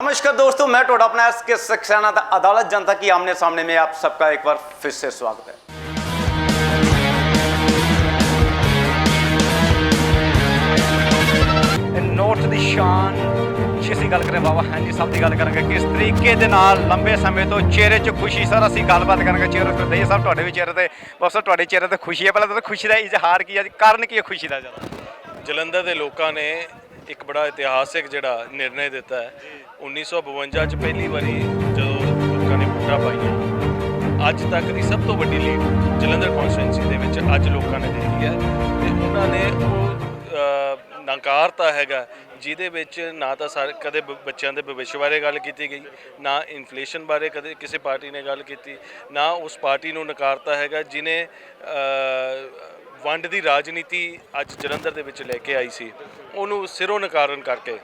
नमस्कार दोस्तों मैं टोडा अपना एस के सक्सेना था अदालत जनता की आमने सामने में आप सबका एक बार फिर से स्वागत है ਨਾਰਥ ਦੀ ਸ਼ਾਨ ਜੇ ਅਸੀਂ ਗੱਲ ਕਰਾਂ ਬਾਬਾ ਹਾਂਜੀ ਸਾਹਿਬ ਦੀ ਗੱਲ ਕਰਾਂਗੇ ਕਿਸ ਤਰੀਕੇ ਦੇ ਨਾਲ ਲੰਬੇ ਸਮੇਂ ਤੋਂ ਚਿਹਰੇ 'ਚ ਖੁਸ਼ੀ ਸਰ ਅਸੀਂ ਗੱਲਬਾਤ ਕਰਾਂਗੇ ਚਿਹਰੇ ਤੇ ਦਈ ਸਾਹਿਬ ਤੁਹਾਡੇ ਵੀ ਚਿਹਰੇ ਤੇ ਬਹੁਤ ਸਰ ਤੁਹਾਡੇ ਚਿਹਰੇ ਤੇ ਖੁਸ਼ੀ ਹੈ ਪਹਿਲਾਂ ਤਾਂ ਖੁਸ਼ੀ ਦਾ ਇਜ਼ਹਾਰ ਕੀ ਹੈ ਜੀ? ਕਾਰਨ ਕੀ ਹੈ ਖੁਸ਼ੀ ਦਾ ਜ਼ਿਆਦਾ ਜਲੰਧਰ ਦੇ ਲੋਕਾਂ ਨੇ ਇੱਕ ਬੜਾ ਇਤਿਹਾਸਿਕ ਜਿਹੜਾ ਨਿਰਣੇ ਦਿੱਤਾ ਹੈ। 1952 ਚ ਪਹਿਲੀ ਵਾਰੀ ਜਦੋਂ ਲੋਕਾਂ ਨੇ ਵੋਟਾਂ ਪਾਈਆਂ, ਅੱਜ ਤੱਕ ਦੀ ਸਭ ਤੋਂ ਵੱਡੀ ਲੀਡ ਜਲੰਧਰ ਕਨਸਟੀਟੈਂਸੀ ਦੇ ਵਿੱਚ ਅੱਜ ਲੋਕਾਂ ਨੇ ਦੇਖੀ ਹੈ। ਤੇ ਉਹਨਾਂ ਨੇ ਉਹ ਨਕਾਰਤਾ ਹੈਗਾ, ਜਿਹਦੇ ਵਿੱਚ ਨਾ ਤਾਂ ਸਾਰੇ ਕਦੇ ਬ- ਬੱਚਿਆਂ ਦੇ ਭਵਿੱਖ ਬਾਰੇ ਗੱਲ ਕੀਤੀ ਗਈ, ਨਾ ਇਨਫਲੇਸ਼ਨ ਬਾਰੇ ਕਦੇ ਕਿਸੇ ਪਾਰਟੀ ਨੇ ਗੱਲ ਕੀਤੀ, ਨਾ ਉਸ ਪਾਰਟੀ ਨੂੰ ਨਕਾਰਤਾ ਹੈਗਾ ਜਿਨੇ ਵੰਡ ਦੀ ਰਾਜਨੀਤੀ ਅੱਜ ਜਲੰਧਰ ਦੇ ਵਿੱਚ ਲੈ ਕੇ ਆਈ ਸੀ। ਉਹਨੂੰ ਸਿਰੋਂ ਨਕਾਰਨ ਕਰਕੇ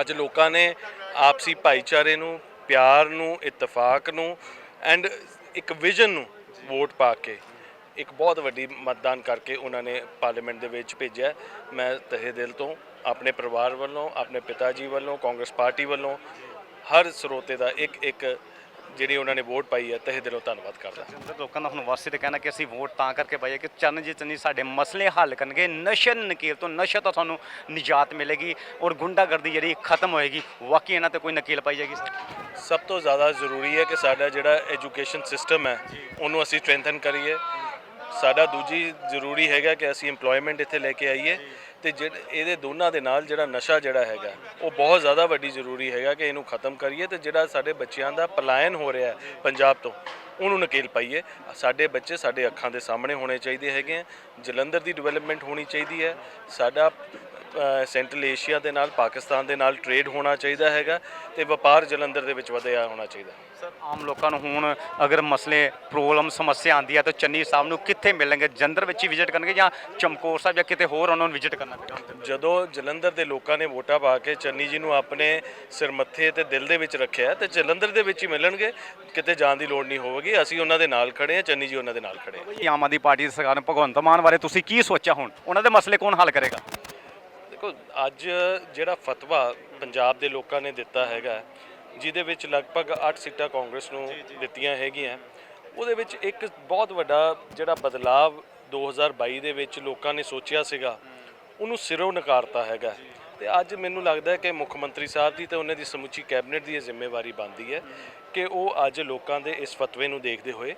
ਅੱਜ ਲੋਕਾਂ ਨੇ ਆਪਸੀ ਭਾਈਚਾਰੇ ਨੂੰ, ਪਿਆਰ ਨੂੰ, ਇਤਫਾਕ ਨੂੰ ਐਂਡ ਇੱਕ ਵਿਜ਼ਨ ਨੂੰ ਵੋਟ ਪਾ ਕੇ ਇੱਕ ਬਹੁਤ ਵੱਡੀ ਮਤਦਾਨ ਕਰਕੇ ਉਹਨਾਂ ਨੇ ਪਾਰਲੀਮੈਂਟ ਦੇ ਵਿੱਚ ਭੇਜਿਆ। ਮੈਂ ਤਹਿ ਦਿਲ ਤੋਂ ਆਪਣੇ ਪਰਿਵਾਰ ਵੱਲੋਂ, ਆਪਣੇ ਪਿਤਾ ਜੀ ਵੱਲੋਂ, ਕਾਂਗਰਸ ਪਾਰਟੀ ਵੱਲੋਂ ਹਰ ਸਰੋਤੇ ਦਾ ਇੱਕ ਇੱਕ ਜਿਹੜੀ ਉਹਨਾਂ ਨੇ ਵੋਟ ਪਾਈ ਹੈ ਤਹਿ ਦਿਲੋਂ ਧੰਨਵਾਦ ਕਰਦਾ ਜਲੰਧਰ ਲੋਕਾਂ ਦਾ ਹੁਣ ਵਾਸਤੇ ਤੇ ਕਹਿਣਾ ਕਿ ਅਸੀਂ ਵੋਟ ਤਾਂ ਕਰਕੇ ਪਾਈਏ ਕਿ ਚਰਨਜੀਤ ਚੰਨੀ ਸਾਡੇ ਮਸਲੇ ਹੱਲ ਕਰਨਗੇ। ਨਸ਼ੇ ਨਕੀਲ ਤੋਂ ਨਸ਼ਾ ਤੋਂ ਤੁਹਾਨੂੰ ਨਿਜਾਤ ਮਿਲੇਗੀ ਔਰ ਗੁੰਡਾਗਰਦੀ ਜਿਹੜੀ ਖਤਮ ਹੋਏਗੀ ਵਾਕਈ ਇਹਨਾਂ ਤੇ ਕੋਈ ਨਕੀਲ ਪਾਈ ਜਾਏਗੀ ਸਭ ਤੋਂ ਜ਼ਿਆਦਾ ਜ਼ਰੂਰੀ ਹੈ ਕਿ ਸਾਡਾ ਜਿਹੜਾ ਐਜੂਕੇਸ਼ਨ ਸਿਸਟਮ ਹੈ ਉਹਨੂੰ ਅਸੀਂ ਸਟਰੈਂਥਨ ਕਰੀਏ। ਸਾਡਾ ਦੂਜੀ ਜ਼ਰੂਰੀ ਹੈਗਾ ਕਿ ਅਸੀਂ EMPLOYMENT ਇੱਥੇ ਲੈ ਕੇ ਆਈਏ। ਤੇ ਜਿਹੜੇ ਇਹਦੇ ਦੋਨਾਂ ਦੇ ਨਾਲ ਜਿਹੜਾ ਨਸ਼ਾ ਜਿਹੜਾ ਹੈਗਾ, ਉਹ ਬਹੁਤ ਜ਼ਿਆਦਾ ਵੱਡੀ ਜ਼ਰੂਰੀ ਹੈਗਾ ਕਿ ਇਹਨੂੰ ਖਤਮ ਕਰੀਏ ਤੇ ਜਿਹੜਾ ਸਾਡੇ ਬੱਚਿਆਂ ਦਾ ਪਲਾਇਨ ਹੋ ਰਿਹਾ ਹੈ ਪੰਜਾਬ ਤੋਂ, ਉਹਨੂੰ ਨਕੇਲ ਪਾਈਏ। ਸਾਡੇ ਬੱਚੇ ਸਾਡੇ ਅੱਖਾਂ ਦੇ ਸਾਹਮਣੇ ਹੋਣੇ ਚਾਹੀਦੇ ਹੈਗੇ ਆ। ਜਲੰਧਰ ਦੀ ਡਿਵੈਲਪਮੈਂਟ ਹੋਣੀ ਚਾਹੀਦੀ ਹੈ। ਸਾਡਾ ਸੈਂਟਰਲ ਏਸ਼ੀਆ ਦੇ ਨਾਲ ਪਾਕਿਸਤਾਨ ਦੇ ਨਾਲ ਟ੍ਰੇਡ ਹੋਣਾ ਚਾਹੀਦਾ ਹੈਗਾ ਤੇ ਵਪਾਰ ਜਲੰਧਰ ਦੇ ਵਿੱਚ ਵਧਿਆ ਹੋਣਾ ਚਾਹੀਦਾ। ਸਰ ਆਮ ਲੋਕਾਂ ਨੂੰ ਹੁਣ ਅਗਰ ਮਸਲੇ ਪ੍ਰੋਬਲਮ ਸਮੱਸਿਆ ਆਂਦੀ ਹੈ ਤਾਂ ਚੰਨੀ ਸਾਹਿਬ ਨੂੰ ਕਿੱਥੇ ਮਿਲਣਗੇ? ਜੰਦਰ ਵਿੱਚ ਹੀ ਵਿਜ਼ਿਟ ਕਰਨਗੇ ਜਾਂ ਚਮਕੌਰ ਸਾਹਿਬ ਜਾਂ ਕਿਤੇ ਹੋਰ ਉਹਨਾਂ ਨੂੰ ਵਿਜ਼ਿਟ ਕਰਨਾ ਪਏਗਾ ਜਦੋਂ ਜਲੰਧਰ ਦੇ ਲੋਕਾਂ ਨੇ ਵੋਟਾਂ ਪਾ ਕੇ ਚੰਨੀ ਜੀ ਨੂੰ ਆਪਣੇ ਸਿਰ ਮੱਥੇ ਤੇ ਦਿਲ ਦੇ ਵਿੱਚ ਰੱਖਿਆ ਤੇ ਜਲੰਧਰ ਦੇ ਵਿੱਚ ਹੀ ਮਿਲਣਗੇ। ਕਿਤੇ ਜਾਣ ਦੀ ਲੋੜ ਨਹੀਂ ਹੋਵੇਗੀ ਅਸੀਂ ਉਹਨਾਂ ਦੇ ਨਾਲ ਖੜੇ ਹਾਂ ਚੰਨੀ ਜੀ ਉਹਨਾਂ ਦੇ ਨਾਲ ਖੜੇ ਆ ਆਮ ਆਦਮੀ ਪਾਰਟੀ ਦੀ ਸਰਕਾਰ ਨੇ ਭਗਵੰਤ ਮਾਨ ਬਾਰੇ ਤੁਸੀਂ ਕੀ ਸੋਚਿਆ ਹੁਣ? ਉਹਨਾਂ ਦੇ ਮਸਲੇ ਕੌਣ ਹੱਲ ਕਰੇਗਾ? ਦੇਖੋ ਅੱਜ ਜਿਹੜਾ ਫਤਵਾ ਪੰਜਾਬ ਦੇ ਲੋਕਾਂ ਨੇ ਦਿੱਤਾ ਹੈਗਾ ਜਿਹਦੇ ਵਿੱਚ ਲਗਭਗ 8 ਸੀਟਾਂ ਕਾਂਗਰਸ ਨੂੰ ਦਿੱਤੀਆਂ ਹੈਗੀਆਂ ਉਹਦੇ ਵਿੱਚ ਇੱਕ ਬਹੁਤ ਵੱਡਾ ਜਿਹੜਾ ਬਦਲਾਵ 2022 ਦੇ ਵਿੱਚ ਲੋਕਾਂ ਨੇ ਸੋਚਿਆ ਸੀਗਾ ਉਹਨੂੰ ਸਿਰੋਂ ਨਕਾਰਤਾ ਹੈਗਾ। ਤੇ ਅੱਜ ਮੈਨੂੰ ਲੱਗਦਾ ਹੈ ਕਿ ਮੁੱਖ ਮੰਤਰੀ ਸਾਹਿਬ ਦੀ ਤੇ ਉਹਨਾਂ ਦੀ ਸਮੁੱਚੀ ਕੈਬਨਿਟ ਦੀ ਇਹ ਜ਼ਿੰਮੇਵਾਰੀ ਬਣਦੀ ਹੈ ਕਿ ਉਹ ਅੱਜ ਲੋਕਾਂ ਦੇ ਇਸ ਫਤਵੇ ਨੂੰ ਦੇਖਦੇ ਹੋਏ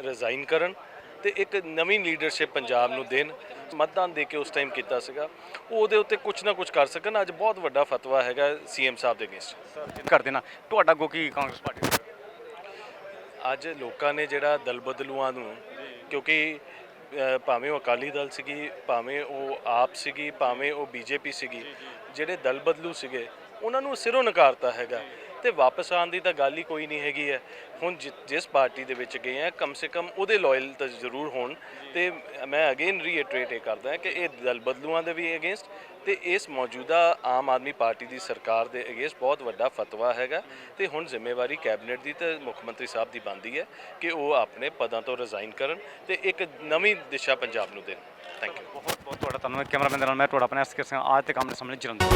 ਰਿਜ਼ਾਈਨ ਕਰਨ ਤੇ ਇੱਕ ਨਵੀਂ ਲੀਡਰਸ਼ਿਪ ਪੰਜਾਬ ਨੂੰ ਦੇਣ। ਮਤਦਾਨ ਦੇ ਕੇ ਉਸ ਟਾਈਮ ਕੀਤਾ ਸੀਗਾ। ਉਹ ਉਹਦੇ ਉੱਤੇ ਕੁਝ ਨਾ ਕੁਝ ਕਰ ਸਕਣ। ਅੱਜ ਬਹੁਤ ਵੱਡਾ ਫਤਵਾ ਹੈਗਾ ਸੀਐਮ ਸਾਹਿਬ ਦੇ ਅਗੇਂਸਟ। ਕਰ ਦੇਣਾ ਤੁਹਾਡਾ ਕੀ ਕਾਂਗਰਸ ਪਾਰਟੀ ਅੱਜ ਲੋਕਾਂ ਨੇ ਜਿਹੜਾ ਦਲ ਬਦਲੂਆਂ ਨੂੰ ਕਿਉਂਕਿ ਭਾਵੇਂ ਉਹ ਅਕਾਲੀ ਦਲ ਸੀਗੀ ਭਾਵੇਂ ਉਹ ਆਪ ਸੀਗੀ ਭਾਵੇਂ ਉਹ ਬੀਜੇਪੀ ਸੀਗੀ ਜਿਹੜੇ ਦਲ ਬਦਲੂ ਸੀਗੇ ਉਹਨਾਂ ਨੂੰ ਸਿਰੋਂ ਨਕਾਰਤਾ ਹੈਗਾ। ਤੇ ਵਾਪਸ ਆਉਣ ਦੀ ਤਾਂ ਗੱਲ ਹੀ ਕੋਈ ਨਹੀਂ ਹੈਗੀ ਹੈ। ਹੁਣ ਜਿ- ਜਿਸ ਪਾਰਟੀ ਦੇ ਵਿੱਚ ਗਏ ਆ ਕਮ ਸੇ ਕਮ ਉਹਦੇ ਲਾਇਲ ਤਾਂ ਜ਼ਰੂਰ ਹੋਣ। ਤੇ ਮੈਂ ਅਗੇਨ ਰੀਇਟਰੇਟ ਇਹ ਕਰਦਾ ਕਿ ਇਹ ਦਲ ਬਦਲੂਆਂ ਦੇ ਵੀ ਅਗੇਂਸਟ ਤੇ ਇਸ ਮੌਜੂਦਾ ਆਮ ਆਦਮੀ ਪਾਰਟੀ ਦੀ ਸਰਕਾਰ ਦੇ ਅਗੇਂਸਟ ਬਹੁਤ ਵੱਡਾ ਫਤਵਾ ਹੈਗਾ। ਤੇ ਹੁਣ ਜ਼ਿੰਮੇਵਾਰੀ ਕੈਬਨਿਟ ਦੀ ਤੇ ਮੁੱਖ ਮੰਤਰੀ ਸਾਹਿਬ ਦੀ ਬਣਦੀ ਹੈ ਕਿ ਉਹ ਆਪਣੇ ਪਦਾਂ ਤੋਂ ਰਿਜ਼ਾਈਨ ਕਰਨ ਤੇ ਇੱਕ ਨਵੀਂ ਦਿਸ਼ਾ ਪੰਜਾਬ ਨੂੰ ਦੇਣ। ਥੈਂਕ ਯੂ ਬਹੁਤ ਬਹੁਤ ਤੁਹਾਡਾ ਧੰਨਵਾਦ ਕੈਮਰਾਮੈਨ ਦੇ ਨਾਲ, ਮੈਂ ਤੁਹਾਡਾ ਆਪਣਾ ਐਸ ਸਿੰਘ, ਆਜ ਤੇ ਕੰਮ ਦੇ ਸਾਹਮਣੇ ਜਲੰਧਰ।